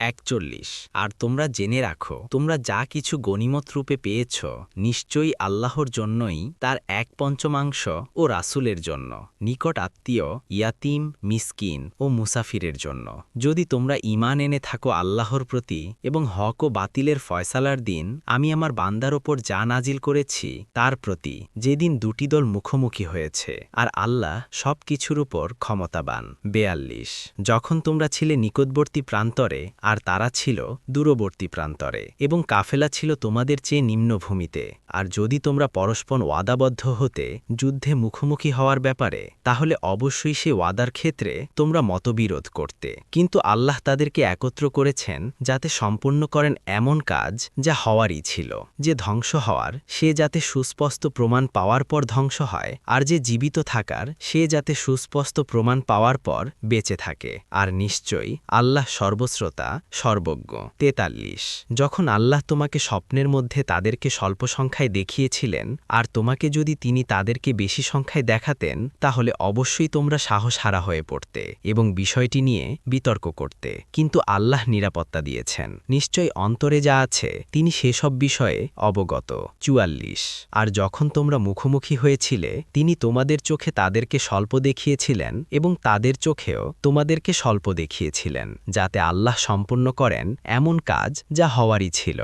একচল্লিশ। আর তোমরা জেনে রাখো, তোমরা যা কিছু গনিমত রূপে পেয়েছ, নিশ্চয়ই আল্লাহর জন্যই তার এক পঞ্চমাংশ ও রাসুলের জন্য, নিকট আত্মীয়, ইয়াতিম, মিসকিন ও মুসাফিরের জন্য। যদি তোমরা ঈমান এনে থাকো আল্লাহর প্রতি এবং হক ও বাতিলের ফয়সালার দিন আমি আমার বান্দার ওপর যা নাজিল করেছি তার প্রতি, যেদিন দুটি দল মুখোমুখি হয়েছে, আর আল্লাহ সব কিছুর উপর ক্ষমতাবান। বেয়াল্লিশ। যখন তোমরা ছিলে নিকটবর্তী প্রান্তরে আর তারা ছিল দূরবর্তী প্রান্তরে, এবং কাফেলা ছিল তোমাদের চেয়ে নিম্নভূমিতে। আর যদি তোমরা পরস্পর ওয়াদাবদ্ধ হতে যুদ্ধে মুখোমুখি হওয়ার ব্যাপারে, তাহলে অবশ্যই সে ওয়াদার ক্ষেত্রে তোমরা মতবিরোধ করতে। কিন্তু আল্লাহ তাদেরকে একত্র করেছেন যাতে সম্পূর্ণ করেন এমন কাজ যা হওয়ারই ছিল, যে ধ্বংস হওয়ার, সে যাতে সুস্পষ্ট প্রমাণ পাওয়ার পর ধ্বংস হয়, আর যে জীবিত থাকার, সে যাতে সুস্পষ্ট প্রমাণ পাওয়ার পর বেঁচে থাকে। আর নিশ্চয়ই আল্লাহ সর্বশ্রোতা সর্বজ্ঞ। তেতাল্লিশ। যখন আল্লাহ তোমাকে স্বপ্নের মধ্যে তাদেরকে স্বল্প সংখ্যায় দেখিয়েছিলেন, আর তোমাকে যদি তিনি তাদেরকে বেশি সংখ্যায় দেখাতেন, তাহলে অবশ্যই তোমরা সাহস হারা হয়ে পড়তে এবং বিষয়টি নিয়ে বিতর্ক করতে। কিন্তু আল্লাহ নিরাপত্তা দিয়েছেন। নিশ্চয় অন্তরে যা আছে, তিনি সেসব বিষয়ে অবগত। চুয়াল্লিশ। আর যখন তোমরা মুখোমুখি হয়েছিলে, তিনি তোমাদের চোখে তাদেরকে স্বল্প দেখিয়েছিলেন এবং তাদের চোখেও তোমাদেরকে স্বল্প দেখিয়েছিলেন, যাতে আল্লাহ সম্পূর্ণ করেন এমন কাজ যা হওয়ারই ছিল।